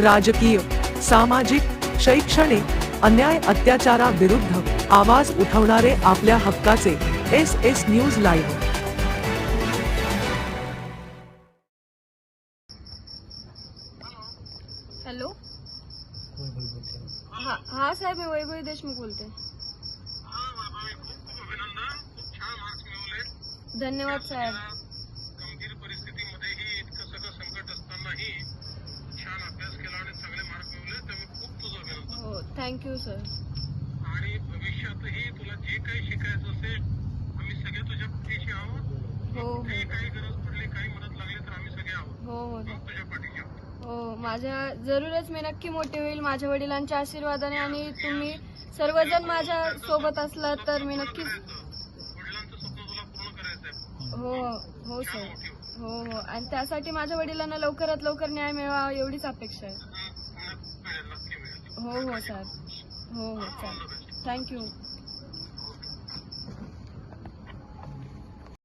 राजकीय सामाजिक शैक्षणिक अन्याय अत्याचाराविरुद्ध आवाज उठवणारे आपल्या हक्काचे S S news live. Hello? हा हा साहेब मी वैभवी देशमुख बोलते. धन्यवाद साहेब. थँक्यू सर आणि भविष्यातही तुला जे काही शिकायचं असेल आम्ही सगळे तुझ्या पाठीशी आहोत. हो हो. काही गरज पडली काही मदत लागली तर आम्ही सगळे आहोत. हो हो. तुझ्या पाठीशी हो माझ्या जरूरच मी नक्की मोठी होईल. माझ्या वडिलांच्या आशीर्वादाने आणि तुम्ही सर्वजण माझ्या सोबत असलात तर मी नक्कीच हो हो सर हो हो हो. आणि त्यासाठी माझ्या वडिलांना लवकरात लवकर न्याय मिळावा एवढीच अपेक्षा आहे हं, मिळेल नक्की मिळेल हो हो सर हो हो चालेल. थँक्यू